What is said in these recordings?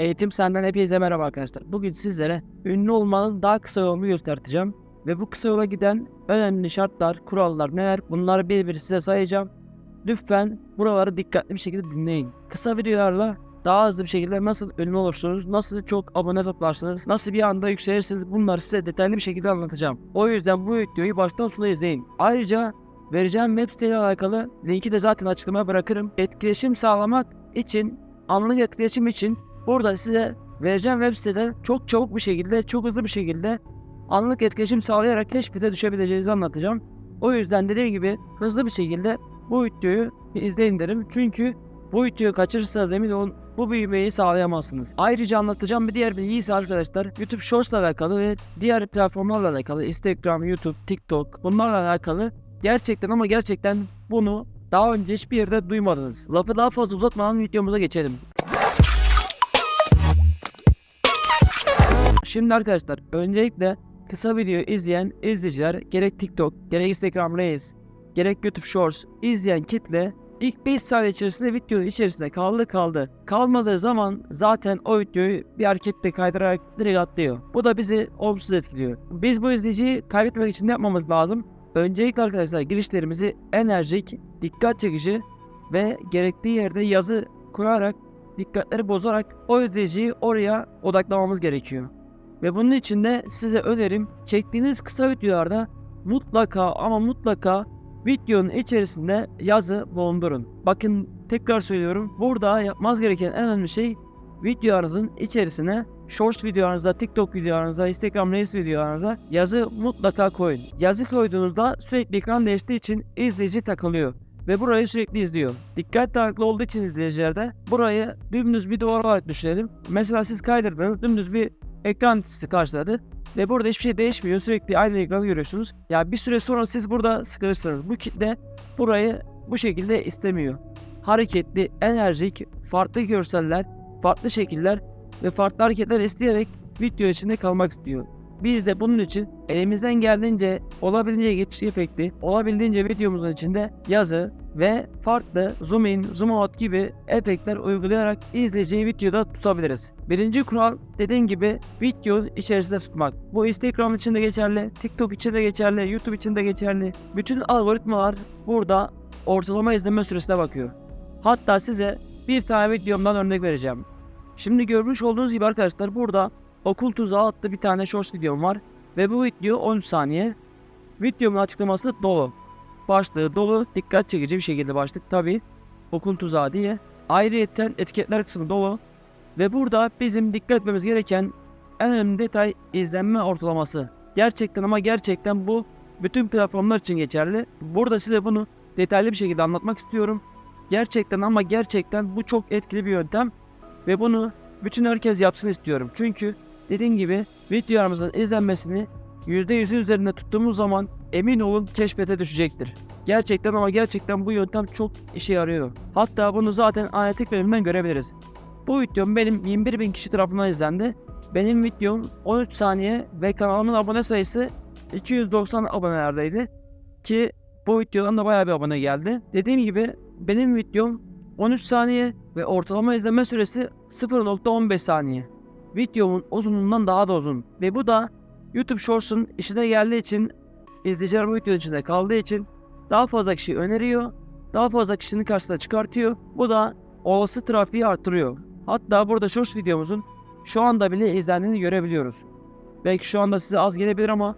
Eğitim Senden hepinize merhaba arkadaşlar. Bugün sizlere ünlü olmanın daha kısa yolunu göstereceğim. Ve bu kısa yola giden önemli şartlar, kurallar neler bunları bir bir size sayacağım. Lütfen buraları dikkatli bir şekilde dinleyin. Kısa videolarla daha hızlı bir şekilde nasıl ünlü olursunuz, nasıl çok abone toplarsınız, nasıl bir anda yükselirsiniz bunları size detaylı bir şekilde anlatacağım. O yüzden bu videoyu baştan sona izleyin. Ayrıca vereceğim web siteyle alakalı linki de zaten açıklamaya bırakırım. Etkileşim sağlamak için, anlık etkileşim için Burada size vereceğim web sitede çok çabuk bir şekilde, çok hızlı bir şekilde anlık etkileşim sağlayarak keşfete düşebileceğinizi anlatacağım. O yüzden dediğim gibi hızlı bir şekilde bu videoyu izleyin derim. Çünkü bu videoyu kaçırırsanız emin olun bu büyümeyi sağlayamazsınız. Ayrıca anlatacağım bir diğer bilgi ise arkadaşlar YouTube Shorts ile alakalı ve diğer platformlarla alakalı Instagram, YouTube, TikTok bunlarla alakalı gerçekten ama gerçekten bunu daha önce hiçbir yerde duymadınız. Lafı daha fazla uzatmadan videomuza geçelim. Şimdi arkadaşlar öncelikle kısa video izleyen izleyiciler gerek TikTok, gerek Instagram Reels, gerek YouTube Shorts izleyen kitle ilk 5 saniye içerisinde videonun içerisinde kaldı kaldı. Kalmadığı zaman zaten o videoyu bir hareketle kaydırarak direkt atlıyor. Bu da bizi olumsuz etkiliyor. Biz bu izleyiciyi kaybetmek için ne yapmamız lazım? Öncelikle arkadaşlar girişlerimizi enerjik, dikkat çekici ve gerektiği yerde yazı koyarak dikkatleri bozarak o izleyiciyi oraya odaklamamız gerekiyor. Ve bunun için de size önerim çektiğiniz kısa videolarda mutlaka ama mutlaka videonun içerisinde yazı bulundurun. Bakın tekrar söylüyorum burada yapmanız gereken en önemli şey videolarınızın içerisine Shorts videolarınıza, TikTok videolarınıza, Instagram Reels videolarınıza yazı mutlaka koyun. Yazı koyduğunuzda sürekli ekran değiştiği için izleyici takılıyor ve burayı sürekli izliyor. Dikkat dağınıklığı olduğu için izleyicilerde burayı dümdüz bir duvar olarak düşünelim. Mesela siz kaydırdınız dümdüz bir ekran sizi karşıladı ve burada hiçbir şey değişmiyor. Sürekli aynı ekranı görüyorsunuz. Ya bir süre sonra siz burada sıkılırsınız. Bu kitle burayı bu şekilde istemiyor. Hareketli, enerjik, farklı görseller, farklı şekiller ve farklı hareketler isteyerek video içinde kalmak istiyor. Biz de bunun için elimizden geldiğince olabildiğince geçiş efekti, olabildiğince videomuzun içinde yazı ve farklı zoom in, zoom out gibi efektler uygulayarak izleyiciyi videoda tutabiliriz. Birinci kural dediğim gibi videonun içerisinde tutmak. Bu Instagram için de geçerli, TikTok için de geçerli, YouTube için de geçerli. Bütün algoritmalar burada ortalama izleme süresine bakıyor. Hatta size bir tane videomdan örnek vereceğim. Şimdi görmüş olduğunuz gibi arkadaşlar burada Okul Tuzağı adlı bir tane shorts videom var. Ve bu video 13 saniye. Videomun açıklaması dolu. Başlığı dolu, dikkat çekici bir şekilde başlık tabi. Okul Tuzağı diye. Ayrıyeten etiketler kısmı dolu. Ve burada bizim dikkat etmemiz gereken en önemli detay izlenme ortalaması. Gerçekten ama gerçekten bu bütün platformlar için geçerli. Burada size bunu detaylı bir şekilde anlatmak istiyorum. Gerçekten ama gerçekten bu çok etkili bir yöntem. Ve bunu bütün herkes yapsın istiyorum. Çünkü dediğim gibi videolarımızın izlenmesini %100'ün üzerinde tuttuğumuz zaman emin olun keşfete düşecektir. Gerçekten ama gerçekten bu yöntem çok işe yarıyor. Hatta bunu zaten analitik bölümünden görebiliriz. Bu videom benim 21 bin kişi tarafından izlendi. Benim videom 13 saniye ve kanalımın abone sayısı 290 abonelerdeydi. Ki bu videodan da bayağı bir abone geldi. Dediğim gibi benim videom 13 saniye ve ortalama izleme süresi 0.15 saniye. Videomun uzunluğundan daha da uzun ve bu da YouTube Shorts'un işine geldiği için izleyiciler bu video içinde kaldığı için daha fazla kişi öneriyor, daha fazla kişinin karşısına çıkartıyor. Bu da olası trafiği artırıyor. Hatta burada Shorts videomuzun şu anda bile izlendiğini görebiliyoruz. Belki şu anda size az gelebilir ama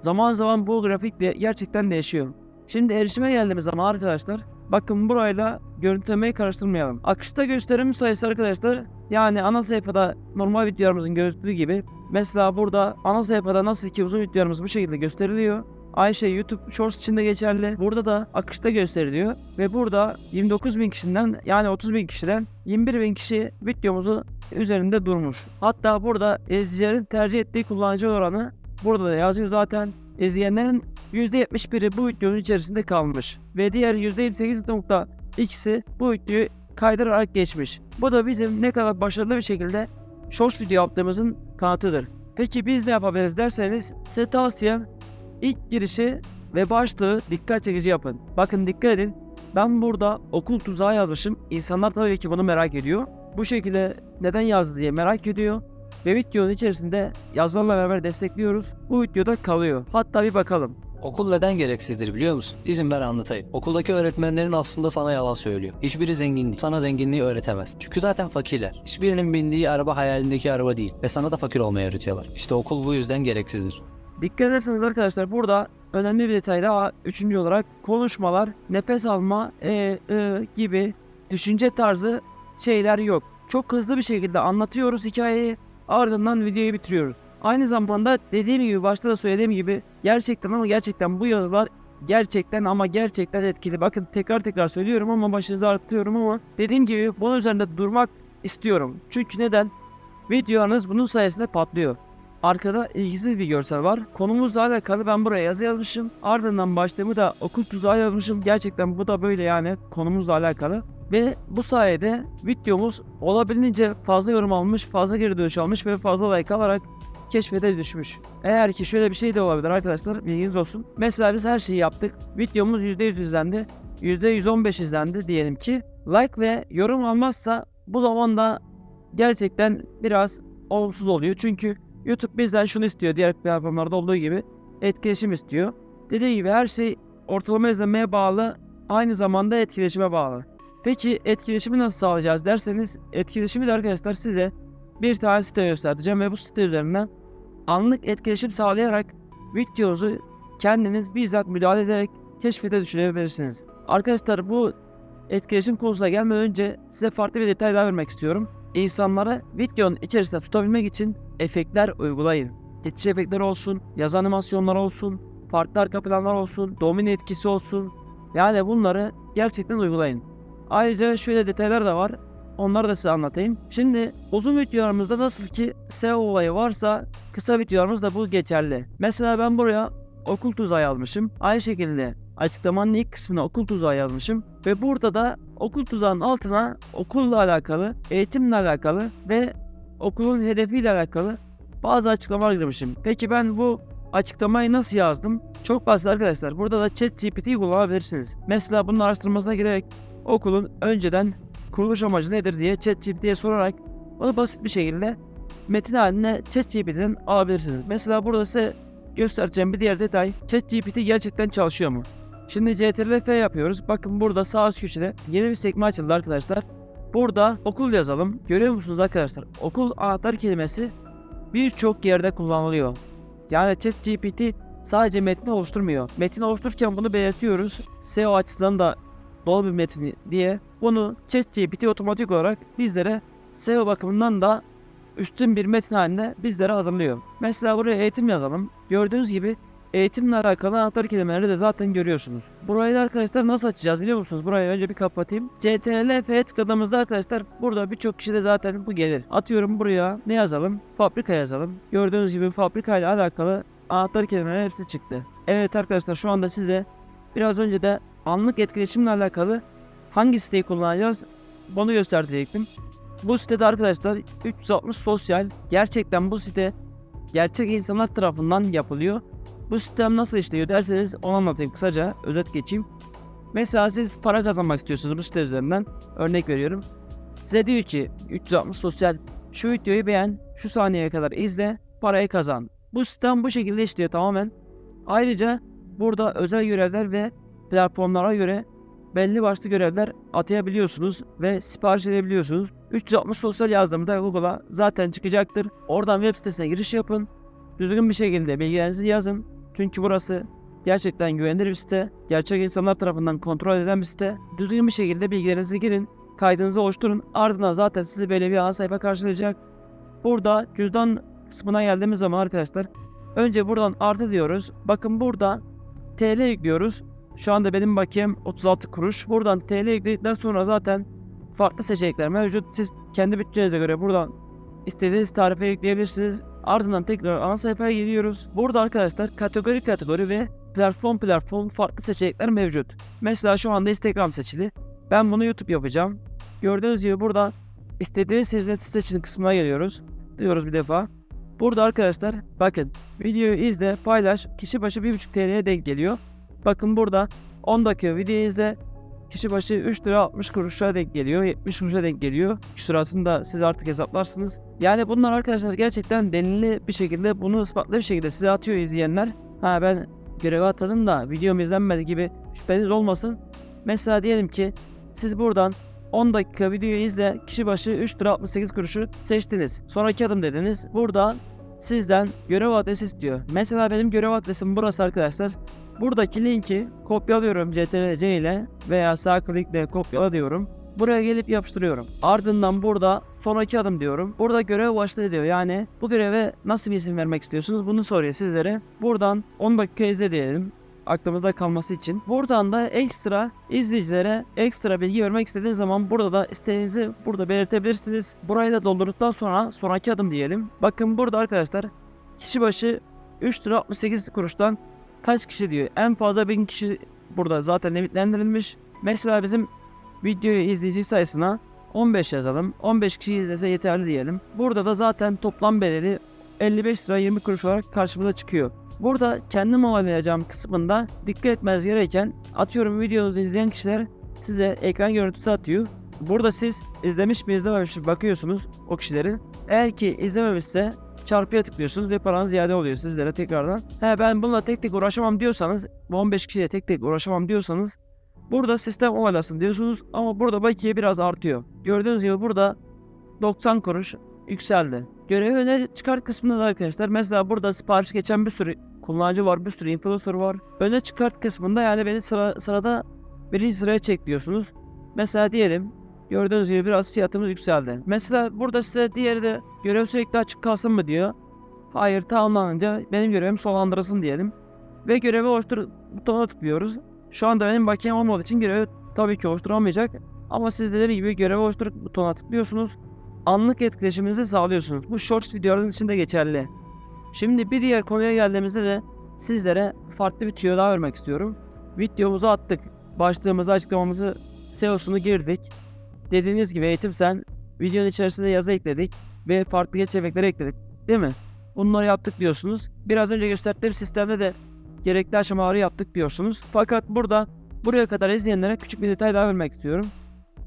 zaman zaman bu grafik de gerçekten değişiyor. Şimdi erişime geldiğimiz zaman arkadaşlar bakın burayla görüntülemeyi karıştırmayalım. Akışta gösterim sayısı arkadaşlar yani ana sayfada normal videolarımızın gözüktüğü gibi mesela burada ana sayfada nasıl ki uzun videolarımız bu şekilde gösteriliyor. Aynı şey YouTube Shorts için de geçerli. Burada da akışta gösteriliyor. Ve burada 29 bin kişiden yani 30 bin kişiden 21 bin kişi videomuzu üzerinde durmuş. Hatta burada izleyicilerin tercih ettiği kullanıcı oranı burada da yazıyor zaten. İzleyenlerin %71'i bu videonun içerisinde kalmış. Ve diğer %28.2'si bu videoyu kaydırarak geçmiş. Bu da bizim ne kadar başarılı bir şekilde short video yaptığımızın kanıtıdır. Peki biz ne yapabiliriz derseniz size tavsiyem ilk girişi ve başlığı dikkat çekici yapın. Bakın dikkat edin ben burada okul tuzağı yazmışım. İnsanlar tabii ki bunu merak ediyor. bu şekilde neden yazdı diye merak ediyor. Ve videonun içerisinde yazılarla beraber destekliyoruz. Bu videoda kalıyor. Hatta bir bakalım. Okul neden gereksizdir biliyor musun? İzin ver anlatayım. Okuldaki öğretmenlerin aslında sana yalan söylüyor. Hiçbiri zengin değil. Sana zenginliği öğretemez. Çünkü zaten fakirler. Hiçbirinin bindiği araba hayalindeki araba değil. Ve sana da fakir olmayı öğretiyorlar. İşte okul bu yüzden gereksizdir. Dikkat ederseniz arkadaşlar burada önemli bir detay daha üçüncü olarak konuşmalar, nefes alma, e, e gibi düşünce tarzı şeyler yok. Çok hızlı bir şekilde anlatıyoruz hikayeyi ardından videoyu bitiriyoruz. Aynı zamanda dediğim gibi başta da söylediğim gibi gerçekten ama gerçekten bu yazılar gerçekten ama gerçekten etkili. Bakın tekrar tekrar söylüyorum ama başınızı arttırıyorum ama dediğim gibi bunun üzerinde durmak istiyorum. Çünkü neden? Videonuz bunun sayesinde patlıyor. Arkada ilgisiz bir görsel var. Konumuzla alakalı ben buraya yazı yazmışım. Ardından başlığımı da okul tuzağı yazmışım. Gerçekten bu da böyle yani konumuzla alakalı. Ve bu sayede videomuz olabildiğince fazla yorum almış, fazla geri dönüş almış ve fazla like alarak keşfete düşmüş. Eğer ki şöyle bir şey de olabilir arkadaşlar bilginiz olsun. Mesela biz her şeyi yaptık. Videomuz %100 izlendi. %115 izlendi diyelim ki. Like ve yorum almazsa bu zaman da gerçekten biraz olumsuz oluyor. Çünkü YouTube bizden şunu istiyor diğer platformlarda olduğu gibi etkileşim istiyor. Dediği gibi her şey ortalama izlemeye bağlı aynı zamanda etkileşime bağlı. Peki etkileşimi nasıl sağlayacağız derseniz etkileşimi de arkadaşlar size bir tane site göstereceğim ve bu site üzerinden anlık etkileşim sağlayarak videonuzu kendiniz bizzat müdahale ederek keşfete düşürebilirsiniz. Arkadaşlar bu etkileşim konusuna gelmeden önce size farklı bir detay daha vermek istiyorum. İnsanları videonun içerisinde tutabilmek için efektler uygulayın. Geçiş efektleri olsun, yaz animasyonları olsun, farklı arka planlar olsun, domino etkisi olsun. Yani bunları gerçekten uygulayın. Ayrıca şöyle detaylar da var. Onları da size anlatayım. Şimdi uzun videolarımızda nasıl ki SEO olayı varsa kısa videolarımızda bu geçerli. Mesela ben buraya okul tuzağı yazmışım. Aynı şekilde açıklamanın ilk kısmına okul tuzağı yazmışım. Ve burada da okul tuzağının altına okulla alakalı, eğitimle alakalı ve okulun hedefiyle alakalı bazı açıklamalar girmişim. Peki ben bu açıklamayı nasıl yazdım? Çok basit arkadaşlar. Burada da ChatGPT'yi kullanabilirsiniz. Mesela bunun araştırmasına girerek okulun önceden kuruluş amacı nedir diye ChatGPT'ye sorarak onu basit bir şekilde metin haline ChatGPT'den alabilirsiniz. Mesela burada size göstereceğim bir diğer detay ChatGPT gerçekten çalışıyor mu? Şimdi CTRL-F yapıyoruz. Bakın burada sağ üst köşede yeni bir sekme açıldı arkadaşlar. Burada okul yazalım. Görüyor musunuz arkadaşlar? Okul anahtar kelimesi birçok yerde kullanılıyor. Yani ChatGPT sadece metni oluşturmuyor. Metin oluştururken bunu belirtiyoruz. SEO açısından da dolu bir metin diye bunu ChatGPT otomatik olarak bizlere SEO bakımından da üstün bir metin halinde bizlere hazırlıyor. Mesela buraya eğitim yazalım. Gördüğünüz gibi eğitimle alakalı anahtar kelimeleri de zaten görüyorsunuz. Burayı da arkadaşlar nasıl açacağız biliyor musunuz? Burayı önce bir kapatayım. CTRL F'ye tıkladığımızda arkadaşlar burada birçok kişi de zaten bu gelir. Atıyorum buraya ne yazalım? Fabrika yazalım. Gördüğünüz gibi fabrika ile alakalı anahtar kelimeler hepsi çıktı. Evet arkadaşlar şu anda size biraz önce de anlık etkileşimle alakalı hangi siteyi kullanacağız bunu gösterecektim. Bu sitede arkadaşlar 360 sosyal gerçekten bu site gerçek insanlar tarafından yapılıyor. Bu sistem nasıl işliyor derseniz onu anlatayım kısaca özet geçeyim. Mesela siz para kazanmak istiyorsunuz bu site üzerinden örnek veriyorum. Size diyor ki 360 sosyal şu videoyu beğen şu saniyeye kadar izle parayı kazan. Bu sistem bu şekilde işliyor tamamen. Ayrıca burada özel görevler ve platformlara göre belli başlı görevler atayabiliyorsunuz ve sipariş edebiliyorsunuz. 360 sosyal yazdığımda Google'a zaten çıkacaktır. Oradan web sitesine giriş yapın. Düzgün bir şekilde bilgilerinizi yazın. Çünkü burası gerçekten güvenilir bir site. Gerçek insanlar tarafından kontrol edilen bir site. Düzgün bir şekilde bilgilerinizi girin. Kaydınızı oluşturun. Ardından zaten sizi böyle bir ana sayfa karşılayacak. Burada cüzdan kısmına geldiğimiz zaman arkadaşlar önce buradan artı diyoruz. Bakın burada TL yüklüyoruz. Şu anda benim bakiyem 36 kuruş. Buradan TL yükledikten sonra zaten farklı seçenekler mevcut. Siz kendi bütçenize göre buradan istediğiniz tarife yükleyebilirsiniz. Ardından tekrar ana sayfaya geliyoruz. Burada arkadaşlar kategori kategori ve platform platform farklı seçenekler mevcut. Mesela şu anda Instagram seçili. Ben bunu YouTube yapacağım. Gördüğünüz gibi burada istediğiniz hizmeti seçin kısmına geliyoruz. Diyoruz bir defa. Burada arkadaşlar bakın videoyu izle paylaş kişi başı 1.5 TL'ye denk geliyor. Bakın burada 10 dakika video izle kişi başı 3 lira 60 kuruşa denk geliyor. 70 kuruşa denk geliyor. Küsuratını da siz artık hesaplarsınız. Yani bunlar arkadaşlar gerçekten denili bir şekilde bunu ispatlı bir şekilde size atıyor izleyenler. Ha ben göreve atadım da videom izlenmedi gibi şüpheniz olmasın. Mesela diyelim ki siz buradan 10 dakika videoyu izle kişi başı 3 lira 68 kuruşu seçtiniz. Sonraki adım dediniz. Burada sizden görev adresi istiyor. Mesela benim görev adresim burası arkadaşlar. Buradaki linki kopyalıyorum CTRL-C ile veya sağ klikle kopyala diyorum. Buraya gelip yapıştırıyorum. Ardından burada sonraki adım diyorum. Burada görev başladı diyor. Yani bu göreve nasıl bir isim vermek istiyorsunuz? Bunu soruyor sizlere. Buradan 10 dakika izle diyelim aklımızda kalması için. Buradan da ekstra izleyicilere ekstra bilgi vermek istediğiniz zaman burada da isteğinizi burada belirtebilirsiniz. Burayı da doldurduktan sonra sonraki adım diyelim. Bakın burada arkadaşlar kişi başı 3 lira 68 kuruştan kaç kişi diyor. En fazla 1000 kişi burada zaten limitlendirilmiş. Mesela bizim videoyu izleyici sayısına 15 yazalım. 15 kişi izlese yeterli diyelim. Burada da zaten toplam bedeli 55 lira 20 kuruş olarak karşımıza çıkıyor. Burada kendim olaylayacağım kısmında dikkat etmeniz gereken atıyorum videonuzu izleyen kişiler size ekran görüntüsü atıyor. Burada siz izlemiş mi izlememiş mi bakıyorsunuz o kişileri. Eğer ki izlememişse çarpıya tıklıyorsunuz ve paranız ziyade oluyor sizlere tekrardan. He ben bununla tek tek uğraşamam diyorsanız bu 15 kişiyle tek tek uğraşamam diyorsanız burada sistem olaylasın diyorsunuz ama burada bakiye biraz artıyor. Gördüğünüz gibi burada 90 kuruş yükseldi. Görev öne çıkart kısmında da arkadaşlar mesela burada sipariş geçen bir sürü kullanıcı var, bir sürü influencer var. Öne çıkart kısmında yani beni sıra, sırada birinci sıraya çek diyorsunuz. Mesela diyelim gördüğünüz gibi biraz fiyatımız yükseldi. Mesela burada size diğeri de görev sürekli açık kalsın mı diyor. Hayır tamamlanınca benim görevim sonlandırılsın diyelim. Ve görevi oluştur butonuna tıklıyoruz. Şu anda benim bakiyem olmadığı için görevi tabii ki oluşturamayacak. Ama siz dediğim gibi görevi oluştur butonuna tıklıyorsunuz. Anlık etkileşiminizi sağlıyorsunuz. Bu shorts videoların içinde geçerli. Şimdi bir diğer konuya geldiğimizde de sizlere farklı bir tüyo daha vermek istiyorum. Videomuzu attık. Başlığımızı açıklamamızı SEO'sunu girdik. Dediğiniz gibi eğitim sen videonun içerisinde yazı ekledik ve farklı geç efektleri ekledik. Değil mi? Bunları yaptık diyorsunuz. Biraz önce gösterdiğim sistemde de gerekli aşamaları yaptık diyorsunuz. Fakat burada buraya kadar izleyenlere küçük bir detay daha vermek istiyorum.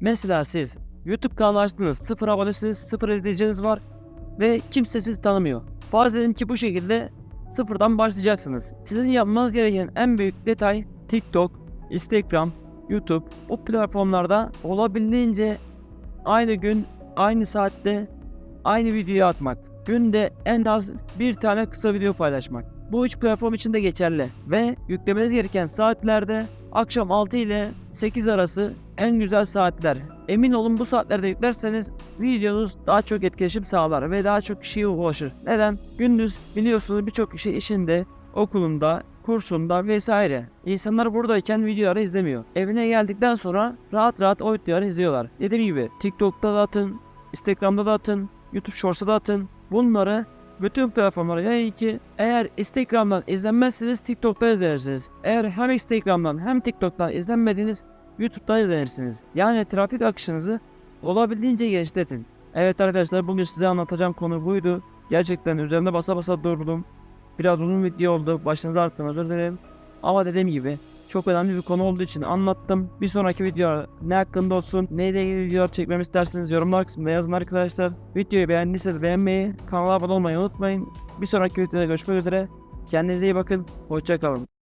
Mesela siz YouTube kanalı açtınız, sıfır abonesiniz, sıfır izleyiciniz var ve kimse sizi tanımıyor. Farz edin ki bu şekilde sıfırdan başlayacaksınız. Sizin yapmanız gereken en büyük detay TikTok, Instagram, YouTube bu platformlarda olabildiğince aynı gün, aynı saatte aynı videoyu atmak. Günde en az bir tane kısa video paylaşmak. Bu üç platform için de geçerli ve yüklemeniz gereken saatlerde akşam 6 ile 8 arası en güzel saatler. Emin olun bu saatlerde yüklerseniz videonuz daha çok etkileşim sağlar ve daha çok kişiye ulaşır. Neden? Gündüz biliyorsunuz birçok kişi işinde, okulunda, kursunda vesaire. İnsanlar buradayken videoları izlemiyor. Evine geldikten sonra rahat rahat o videoları izliyorlar. Dediğim gibi TikTok'ta da atın, Instagram'da da atın, YouTube Shorts'ta da atın. Bunları bütün platformlara yayın ki eğer Instagram'dan izlenmezseniz TikTok'ta izlenirsiniz. Eğer hem Instagram'dan hem TikTok'tan izlenmediğiniz YouTube'dan izlenirsiniz. Yani trafik akışınızı olabildiğince genişletin. Evet arkadaşlar bugün size anlatacağım konu buydu. Gerçekten üzerinde basa basa durdum. Biraz uzun video oldu. Başınıza arttım özür dilerim. Ama dediğim gibi çok önemli bir konu olduğu için anlattım. Bir sonraki video ne hakkında olsun, neyle ilgili videolar çekmemi isterseniz yorumlar kısmında yazın arkadaşlar. Videoyu beğendiyseniz beğenmeyi, kanala abone olmayı unutmayın. Bir sonraki videoda görüşmek üzere. Kendinize iyi bakın. Hoşçakalın.